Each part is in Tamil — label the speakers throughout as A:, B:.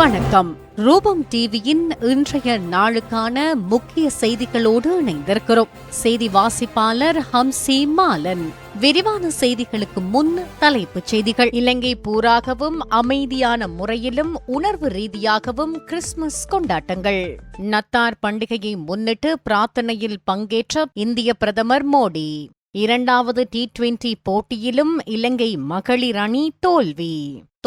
A: வணக்கம் ரூபம் டிவியின் இன்றைய நாளுக்கான முக்கிய செய்திகளோடு இணைந்திருக்கிறோம் செய்தி வாசிப்பாளர் ஹம்சி மாலன் விரிவான செய்திகளுக்கு முன் தலைப்புச் செய்திகள் இலங்கை பூராகவும் அமைதியான முறையிலும் உணர்வு ரீதியாகவும் கிறிஸ்துமஸ் கொண்டாட்டங்கள் நத்தார் பண்டிகையை முன்னிட்டு பிரார்த்தனையில் பங்கேற்ற இந்திய பிரதமர் மோடி இரண்டாவது டி டுவெண்டி போட்டியிலும் இலங்கை மகளிர் அணி தோல்வி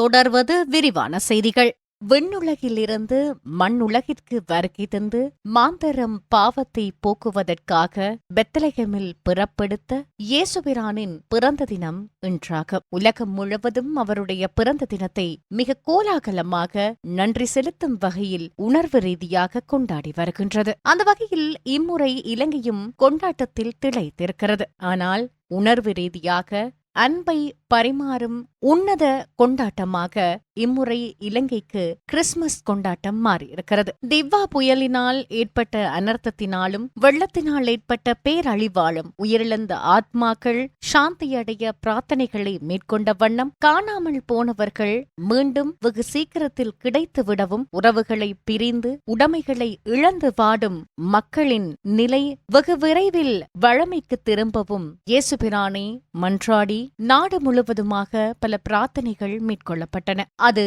A: தொடர்வது விரிவான செய்திகள் விண்ணுலகிலிருந்து மண்ணுலகிற்கு வருகை தந்து மாந்தரம் பாவத்தை போக்குவதற்காக பெத்தலகமில் புறப்படுத்த இயேசுபிரானின் பிறந்த தினம் இன்றாகும் உலகம் முழுவதும் அவருடைய பிறந்த தினத்தை மிக கோலாகலமாக நன்றி செலுத்தும் வகையில் உணர்வு ரீதியாக கொண்டாடி வருகின்றது அந்த வகையில் இம்முறை இலங்கையும் கொண்டாட்டத்தில் திளைத்திருக்கிறது ஆனால் உணர்வு ரீதியாக அன்பை பரிமாறும் உன்னத கொண்டாட்டமாக இம்முறை இலங்கைக்கு கிறிஸ்துமஸ் கொண்டாட்டம் மாறியிருக்கிறது திவ்வா புயலினால் ஏற்பட்ட அனர்த்தத்தினாலும் வெள்ளத்தினால் ஏற்பட்ட பேரழிவாலும் உயிரிழந்த ஆத்மாக்கள் சாந்தியடைய பிரார்த்தனைகளை மேற்கொண்ட வண்ணம் காணாமல் போனவர்கள் மீண்டும் வெகு சீக்கிரத்தில் கிடைத்து விடவும் உறவுகளை பிரிந்து உடைமைகளை இழந்து வாடும் மக்களின் நிலை வெகு விரைவில் வழமைக்கு திரும்பவும் இயேசுபிரானே மன்றாடி நாடு முழுவதுமாக பல பிரார்த்தனைகள் மேற்கொள்ளப்பட்டன அது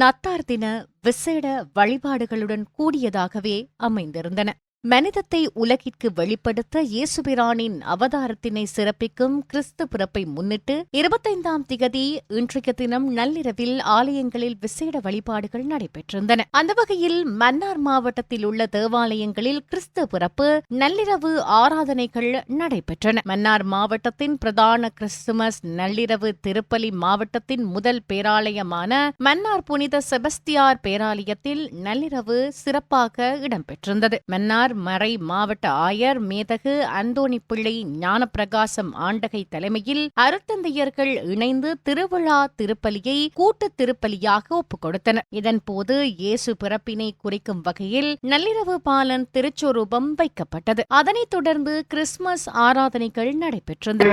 A: நத்தார் தின விசேட வழிபாடுகளுடன் கூடியதாகவே அமைந்திருந்தன மனிதத்தை உலகிற்கு வெளிப்படுத்த இயேசுபிரானின் அவதாரத்தினை சிறப்பிக்கும் கிறிஸ்து பிறப்பை முன்னிட்டு இருபத்தைந்தாம் திகதி இன்றைய தினம் நள்ளிரவில் ஆலயங்களில் விசேட வழிபாடுகள் நடைபெற்றிருந்தன அந்த வகையில் மன்னார் மாவட்டத்தில் உள்ள தேவாலயங்களில் கிறிஸ்து பிறப்பு நள்ளிரவு ஆராதனைகள் நடைபெற்றன மன்னார் மாவட்டத்தின் பிரதான கிறிஸ்துமஸ் நள்ளிரவு திருப்பலி மாவட்டத்தின் முதல் பேராலயமான மன்னார் புனித செபஸ்தியார் பேராலயத்தில் நள்ளிரவு சிறப்பாக இடம்பெற்றிருந்தது மன்னார் மறை மாவட்ட ஆயர் மேதகு அந்தோணி பிள்ளை ஞானப்பிரகாசம் ஆண்டகை தலைமையில் அருத்தந்தையர்கள் இணைந்து திருவிழா திருப்பலியை கூட்டு திருப்பலியாக ஒப்புக் கொடுத்தனர் இதன்போது இயேசு பிறப்பினை குறிக்கும் வகையில் நள்ளிரவு பாலன் திருச்சொரூபம் வைக்கப்பட்டது அதனைத் தொடர்ந்து கிறிஸ்துமஸ் ஆராதனைகள் நடைபெற்றது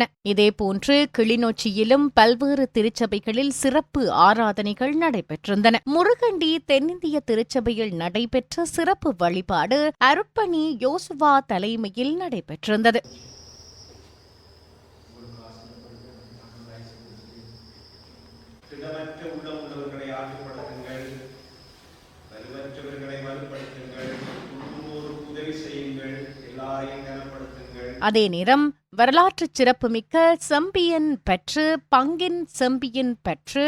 A: நடந்தன இதேபோன்று கிளிநொச்சியிலும் பல்வேறு திருச்சபைகளில் சிறப்பு ஆராதனைகள் நடைபெற்றிருந்தன முருகண்டி தென்னிந்திய திருச்சபையில் நடைபெற்ற சிறப்பு வழிபாடு அருப்பணி யோசுவா தலைமையில் நடைபெற்றிருந்தது உதவி செய்யுங்கள் எல்லாரையும் கனப்படுத்துங்கள் அதே நேரம் வரலாற்று சிறப்புமிக்க செம்பியன் பெற்று பங்கின் செம்பியன் பெற்று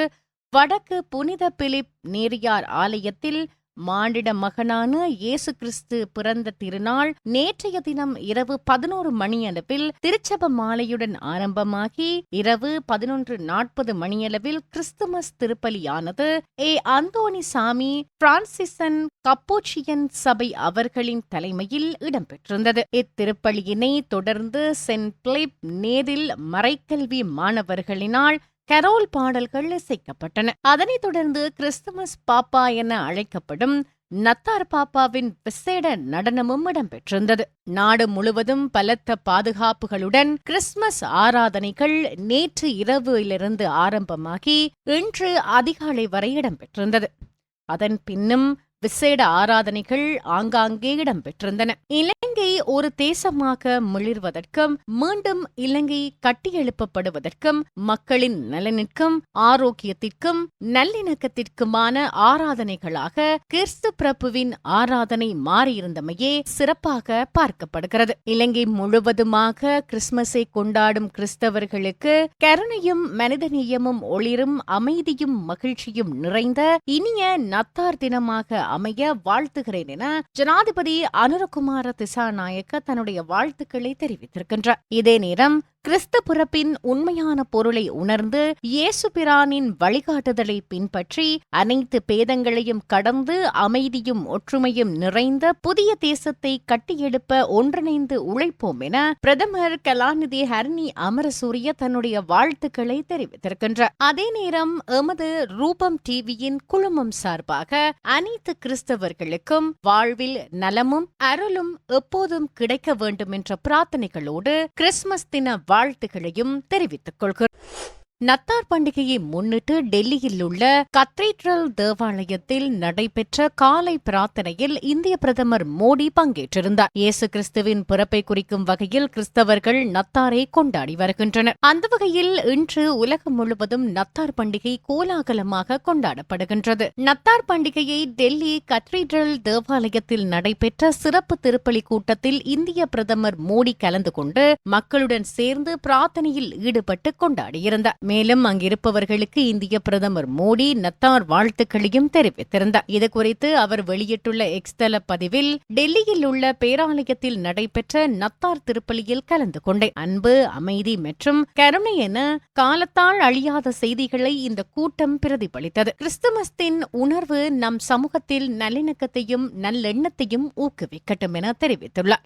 A: வடக்கு புனித பிலிப் நேரியார் ஆலயத்தில் மாண்டிட மகனான இயேசு கிறிஸ்து பிறந்த திருநாள் நேற்றைய தினம் இரவு பதினோரு மணியளவில் திருச்சப மாலையுடன் ஆரம்பமாகி இரவு பதினொன்று நாற்பது மணியளவில் கிறிஸ்துமஸ் திருப்பலியானது ஏ அந்தோனி சாமி பிரான்சிசன் கப்போச்சியன் சபை அவர்களின் தலைமையில் இடம்பெற்றிருந்தது இத்திருப்பலியினை தொடர்ந்து சென்ட் பிளிப் நேரில் மறைக்கல்வி மாணவர்களினால் கரோல் பாடல்கள் இசைக்கப்பட்டன அதனைத் தொடர்ந்து கிறிஸ்துமஸ் பாப்பா என அழைக்கப்படும் நத்தார் பாப்பாவின் விசேட நடனமும் இடம்பெற்றிருந்தது நாடு முழுவதும் பலத்த பாதுகாப்புகளுடன் கிறிஸ்துமஸ் ஆராதனைகள் நேற்று இரவிலிருந்து ஆரம்பமாகி இன்று அதிகாலை வரை இடம்பெற்றிருந்தது அதன் பின்னும் விசேட ஆராதனைகள் ஆங்காங்கே இடம்பெற்றிருந்தன இலங்கை ஒரு தேசமாக மிளிர்வதற்கும் மீண்டும் இலங்கை கட்டியெழுப்பப்படுவதற்கும் மக்களின் நலனிற்கும் ஆரோக்கியத்திற்கும் நல்லிணக்கத்திற்குமான ஆராதனைகளாக கிறிஸ்து பிரபுவின் ஆராதனை மாறியிருந்தமையே சிறப்பாக பார்க்கப்படுகிறது இலங்கை முழுவதுமாக கிறிஸ்துமஸை கொண்டாடும் கிறிஸ்தவர்களுக்கு கருணையும் மனிதநேயமும் ஒளிரும் அமைதியும் மகிழ்ச்சியும் நிறைந்த இனிய நத்தார் தினமாக அமைய வாழ்த்துகிறேன் என ஜனாதிபதி அனுரகுமார திசாநாயக்க தன்னுடைய வாழ்த்துக்களை தெரிவித்திருக்கின்றார் இதே நேரம் கிறிஸ்து பிறப்பின் உண்மையான பொருளை உணர்ந்து இயேசு பிரானின் வழிகாட்டுதலை பின்பற்றி அனைத்து பேதங்களையும் கடந்து அமைதியும் ஒற்றுமையும் நிறைந்த புதிய தேசத்தை கட்டியெழுப்ப ஒன்றிணைந்து உழைப்போம் என பிரதமர் கலாநிதி ஹர்னி அமரசூரிய தன்னுடைய வாழ்த்துக்களை தெரிவித்திருக்கின்றார் அதே நேரம் எமது ரூபம் டிவியின் குழுமம் சார்பாக அனைத்து கிறிஸ்தவர்களுக்கும் வாழ்வில் நலமும் அருளும் எப்போதும் கிடைக்க வேண்டும் என்ற பிரார்த்தனைகளோடு கிறிஸ்துமஸ் தின வாழ்த்துகளையும் தெரிவித்துக் கொள்கிறேன் நத்தார் பண்டிகையை முன்னிட்டு டெல்லியில் உள்ள கத்தீட்ரல் தேவாலயத்தில் நடைபெற்ற காலை பிரார்த்தனையில் இந்திய பிரதமர் மோடி பங்கேற்றிருந்தார் இயேசு கிறிஸ்துவின் பிறப்பை குறிக்கும் வகையில் கிறிஸ்தவர்கள் நத்தாரை கொண்டாடி வருகின்றனர் அந்த வகையில் இன்று உலகம் முழுவதும் நத்தார் பண்டிகை கோலாகலமாக கொண்டாடப்படுகின்றது நத்தார் பண்டிகையை டெல்லி கத்தீட்ரல் தேவாலயத்தில் நடைபெற்ற சிறப்பு திருப்பலி கூட்டத்தில் இந்திய பிரதமர் மோடி கலந்து கொண்டு மக்களுடன் சேர்ந்து பிரார்த்தனையில் ஈடுபட்டு கொண்டாடியிருந்தார் மேலும் அங்கிருப்பவர்களுக்கு இந்திய பிரதமர் மோடி நத்தார் வாழ்த்துக்களையும் தெரிவித்திருந்தார் இதுகுறித்து அவர் வெளியிட்டுள்ள எக்ஸ்தல பதிவில் டெல்லியில் உள்ள பேராலயத்தில் நடைபெற்ற நத்தார் திருப்பலியில் கலந்து கொண்ட அன்பு அமைதி மற்றும் கருணை என காலத்தால் அழியாத செய்திகளை இந்த கூட்டம் பிரதிபலித்தது கிறிஸ்துமஸ்தின் உணர்வு நம் சமூகத்தில் நல்லிணக்கத்தையும் நல்லெண்ணத்தையும் ஊக்குவிக்கட்டும் என தெரிவித்துள்ளார்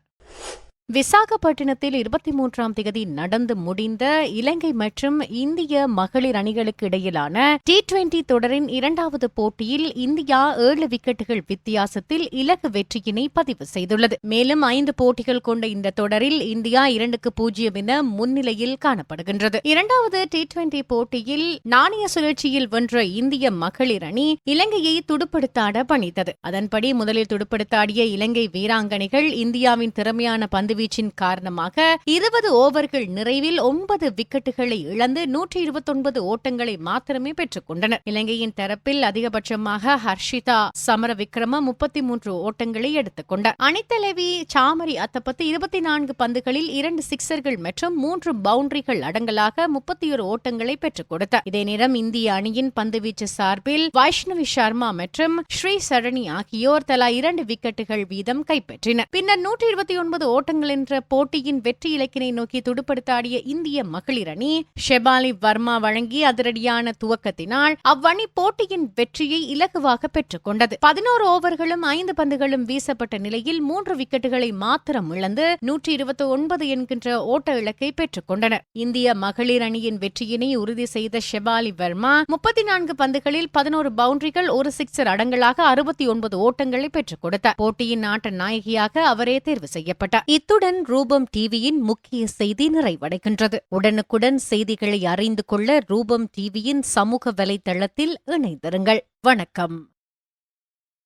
A: விசாகப்பட்டினத்தில் இருபத்தி மூன்றாம் தேதி நடந்து முடிந்த இலங்கை மற்றும் இந்திய மகளிர் அணிகளுக்கு இடையிலான டி டுவெண்டி தொடரின் இரண்டாவது போட்டியில் இந்தியா ஏழு விக்கெட்டுகள் வித்தியாசத்தில் இலக்கு வெற்றியினை பதிவு செய்துள்ளது மேலும் ஐந்து போட்டிகள் கொண்ட இந்த தொடரில் இந்தியா இரண்டுக்கு பூஜ்ஜியம் என முன்னிலையில் காணப்படுகின்றது இரண்டாவது டி டுவெண்டி போட்டியில் நாணய சுழற்சியில் வென்ற இந்திய மகளிர் அணி இலங்கையை துடுப்படுத்தாட பணித்தது அதன்படி முதலில் துடுப்படுத்தாடிய இலங்கை வீராங்கனைகள் இந்தியாவின் திறமையான பந்து கதிர்வீச்சின் காரணமாக இருபது ஓவர்கள் நிறைவில் ஒன்பது விக்கெட்டுகளை இழந்து நூற்றி இருபத்தொன்பது ஓட்டங்களை மாத்திரமே பெற்றுக் கொண்டனர் இலங்கையின் தரப்பில் அதிகபட்சமாக ஹர்ஷிதா சமர விக்ரம முப்பத்தி மூன்று ஓட்டங்களை எடுத்துக் கொண்டார் அணித்தலைவி சாமரி அத்தப்பத்து இருபத்தி நான்கு பந்துகளில் இரண்டு சிக்சர்கள் மற்றும் மூன்று பவுண்டரிகள் அடங்கலாக முப்பத்தி ஒரு ஓட்டங்களை பெற்றுக் கொடுத்தார் இதே நேரம் இந்திய அணியின் பந்துவீச்சு சார்பில் வைஷ்ணவி சர்மா மற்றும் ஸ்ரீ சரணி ஆகியோர் தலா இரண்டு விக்கெட்டுகள் வீதம் கைப்பற்றினர் பின்னர் நூற்றி இருபத்தி ஒன்பது ஓட்டங்கள் பூஜ்ஜியங்கள் என்ற போட்டியின் வெற்றி இலக்கினை நோக்கி துடுப்படுத்தாடிய இந்திய மகளிர் அணி ஷெபாலி வர்மா வழங்கிய அதிரடியான துவக்கத்தினால் அவ்வணி போட்டியின் வெற்றியை இலகுவாக பெற்றுக் கொண்டது பதினோரு ஓவர்களும் ஐந்து பந்துகளும் வீசப்பட்ட நிலையில் மூன்று விக்கெட்டுகளை மாத்திரம் இழந்து நூற்றி இருபத்தி ஒன்பது என்கின்ற ஓட்ட இலக்கை பெற்றுக் கொண்டனர் இந்திய மகளிர் அணியின் வெற்றியினை உறுதி செய்த ஷெபாலி வர்மா முப்பத்தி நான்கு பந்துகளில் பதினோரு பவுண்டரிகள் ஒரு சிக்ஸர் அடங்களாக அறுபத்தி ஒன்பது ஓட்டங்களை பெற்றுக் கொடுத்தார் போட்டியின் நாட்டு நாயகியாக அவரே தேர்வு செய்யப்பட்டார் இத்துடன் ரூபம் டிவியின் முக்கிய செய்தி நிறைவடைகின்றது உடனுக்குடன் செய்திகளை அறிந்து கொள்ள ரூபம் டிவியின் சமூக வலைதளத்தில் இணைந்திருங்கள் வணக்கம்